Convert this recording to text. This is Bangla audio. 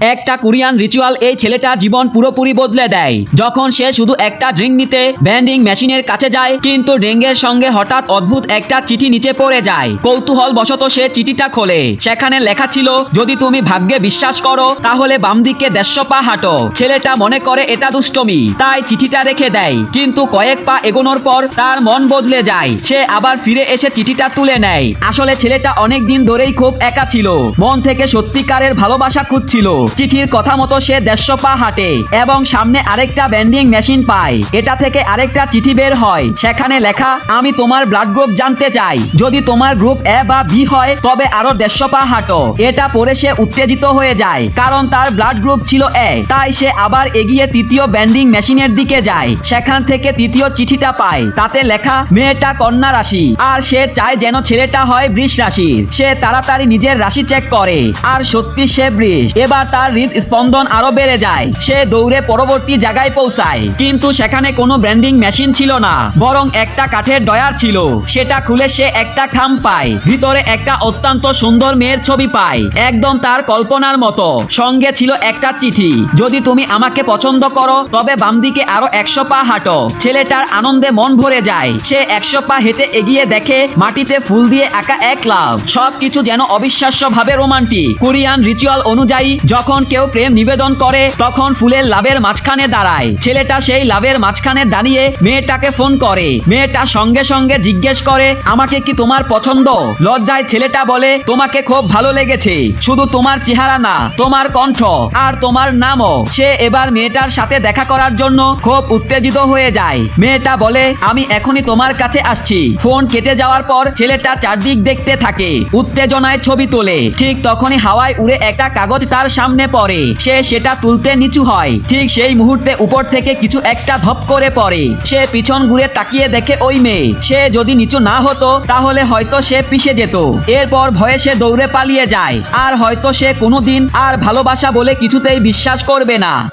একটা কোরিয়ান রিচুয়াল এই ছেলেটার জীবন পুরোপুরি বদলে দেয়। যখন সে শুধু একটা ড্রিঙ্ক নিতে ব্যান্ডিং মেশিনের কাছে যায়, কিন্তু ড্রিঙ্কের সঙ্গে হঠাৎ অদ্ভুত একটা চিঠি নিচে পড়ে যায়। কৌতূহল বশত সে চিঠিটা খোলে। সেখানে লেখা ছিল, যদি তুমি ভাগ্যে বিশ্বাস করো, তাহলে বাম দিকে দেড়শো পা হাঁটো। ছেলেটা মনে করে এটা দুষ্টমি, তাই চিঠিটা রেখে দেয়। কিন্তু কয়েক পা এগোনোর পর তার মন বদলে যায়। সে আবার ফিরে এসে চিঠিটা তুলে নেয়। আসলে ছেলেটা অনেক দিন ধরেই খুব একা ছিল। মন থেকে সত্যিকারের ভালোবাসা খুঁজছিল। চিঠির কথা মতো সে দেড়শো পা হাঁটে এবং সামনে আরেকটা ব্যান্ডিং মেশিন পায়। এটা থেকে আরেকটা চিঠি বের হয়। সেখানে লেখা, আমি তোমার ব্লাড গ্রুপ জানতে চাই। যদি তোমার গ্রুপ এ বা বি হয়, তবে আরও দেড়শো পা হাঁটো। এটা পড়ে সে উত্তেজিত হয়ে যায়, কারণ তার ব্লাড গ্রুপ ছিল এ তাই সে আবার এগিয়ে তৃতীয় ব্যান্ডিং মেশিনের দিকে যায়। সেখান থেকে তৃতীয় চিঠিটা পায়। তাতে লেখা, মেয়েটা কন্যা রাশি। আর সে চায় যেন ছেলেটা হয় বৃষ রাশির। সে তাড়াতাড়ি নিজের রাশি চেক করে। আর সত্যি সে বৃষ। এবার তার হৃদ স্পন্দন আরও বেড়ে যায়। সে দৌড়ে পরবর্তী জায়গায় পৌঁছায়। কিন্তু সেখানে কোনো ব্র্যান্ডিং মেশিন ছিল না, বরং একটা কাঠের ডয়ার ছিল। সেটা খুলে সে একটা খাম পায়। ভিতরে একটা অত্যন্ত সুন্দর মেয়ের ছবি পায়। একদম তার কল্পনার মতো। সঙ্গে ছিল একটা চিঠি। যদি তুমি আমাকে পছন্দ করো, তবে বাম দিকে আরও একশো পা হাঁটো। ছেলেটার আনন্দে মন ভরে যায়। সে একশো পা হেঁটে এগিয়ে দেখে, মাটিতে ফুল দিয়ে আঁকা এক লাভ। সবকিছু যেন অবিশ্বাস্য ভাবে রোমান্টিক। কোরিয়ান রিচুয়াল অনুযায়ী, যখন কেউ প্রেম নিবেদন করে, তখন ফুলের লাভের মাঝখানে দাঁড়ায়। ছেলেটা সেই লাভের মাঝখানে দাঁড়িয়ে মেয়েটাকে ফোন করে। মেয়েটা সঙ্গে সঙ্গে জিজ্ঞেস করে, আমাকে কি তোমার পছন্দ? লজ্জায় ছেলেটা বলে, তোমাকে খুব ভালো লেগেছে। শুধু তোমার চেহারা না, তোমার কণ্ঠ আর তোমার নামও। সে এবার মেয়েটার সাথে দেখা করার জন্য খুব উত্তেজিত হয়ে যায়। মেয়েটা বলে, আমি এখনই তোমার কাছে আসছি। ফোন কেটে যাওয়ার পর ছেলেটা চারদিক দেখতে থাকে, উত্তেজনায় ছবি তোলে। ঠিক তখনই হাওয়ায় উড়ে একটা কাগজ তার সামনে পড়ে। সে সেটা তুলতে নিচু হয়। ঠিক সেই মুহূর্তে উপর থেকে কিছু একটা ধপ করে পড়ে। সে পিছন ঘুরে তাকিয়ে দেখে ওই মেয়ে। সে যদি নিচু না হতো, তাহলে হয়তো সে পিষে যেত। এরপর ভয়ে সে দৌড়ে পালিয়ে যায়। আর হয়তো সে কোনোদিন আর ভালোবাসা বলে কিছুতেই বিশ্বাস করবে না।